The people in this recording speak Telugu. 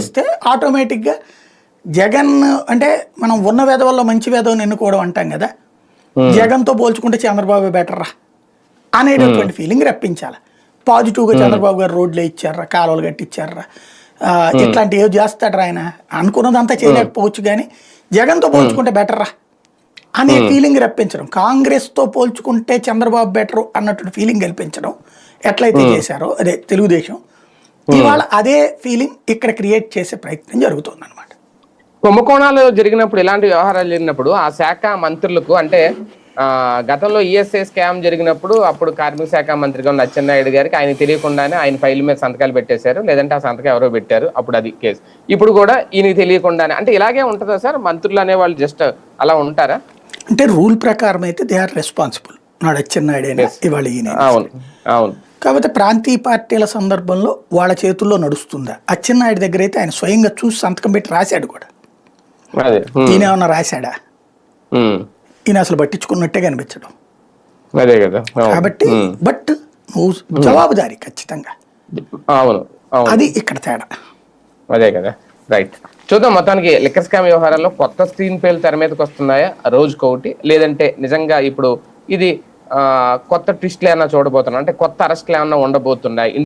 ఇస్తే ఆటోమేటిక్గా జగన్ అంటే మనం ఉన్న వేదవల్లో మంచి వేదవని ఎన్నుకోవడం అంటాం కదా. జగన్తో పోల్చుకుంటే చంద్రబాబు బెటర్ రా అనేటటువంటి ఫీలింగ్ రప్పించాలి. పాజిటివ్గా చంద్రబాబు గారు రోడ్లు ఇచ్చారా కాలువలు కట్టించారా ఇట్లాంటి ఏదో చేస్తాడు ఆయన? అనుకున్నదంతా చేయలేకపోవచ్చు కానీ జగన్తో పోల్చుకుంటే బెటర్ రా అనే ఫీలింగ్ రప్పించడం. కాంగ్రెస్తో పోల్చుకుంటే చంద్రబాబు బెటర్ అన్నట్టు ఫీలింగ్ కల్పించడం ఎట్లయితే చేశారో అదే తెలుగుదేశం ఇవాళ అదే ఫీలింగ్ ఇక్కడ క్రియేట్ చేసే ప్రయత్నం జరుగుతుంది అనమాట కుంభకోణాలు జరిగినప్పుడు ఇలాంటి వ్యవహారాలు జరిగినప్పుడు ఆ శాఖ మంత్రులకు అంటే గతంలో ఈఎస్ఐ స్కామ్ జరిగినప్పుడు అప్పుడు కార్మిక శాఖ మంత్రిగా ఉన్న అచ్చెన్నాయుడు గారికి ఆయన తెలియకుండానే ఆయన ఫైల్ మీద సంతకాలు పెట్టేశారు. లేదంటే ఆ సంతకం ఎవరో పెట్టారు. అప్పుడు అది కేసు. ఇప్పుడు కూడా ఈయనకి తెలియకుండానే అంటే ఇలాగే ఉంటుందా సార్? మంత్రులు అనేవాళ్ళు జస్ట్ అలా ఉంటారా? అంటే రూల్ ప్రకారం అయితే దే ఆర్ రెస్పాన్సిబుల్. నాడు అచ్చెన్నాయుడు అయినా ఇవాళ ఈయన అవును. అవును. కాకపోతే ప్రాంతీయ పార్టీల సందర్భంలో వాళ్ళ చేతుల్లో నడుస్తుందా? అచ్చెన్నాయుడు దగ్గర అయితే ఆయన స్వయంగా చూసి సంతకం పెట్టి రాశాడు కూడా. ఈయన ఏమన్నా రాశాడా? ఈయన అసలు పట్టించుకున్నట్టే కనిపించడం. అదే కదా. కాబట్టి బట్ నువ్వు జవాబుదారి ఖచ్చితంగా. అవును. అది ఇక్కడ తేడా. అదే కదా. రైట్. చూద్దాం మొత్తానికి లిక్కర్ స్కామ్ వ్యవహారాల్లో కొత్త స్క్రీన్ పేర్లు తెర మీదకి వస్తున్నాయా? రోజుకొకటి. లేదంటే నిజంగా ఇప్పుడు ఇది కొత్త ట్విస్ట్లు ఏమైనా చూడబోతున్నాం? అంటే కొత్త అరెస్ట్లు ఏమైనా ఉండబోతున్నాయి?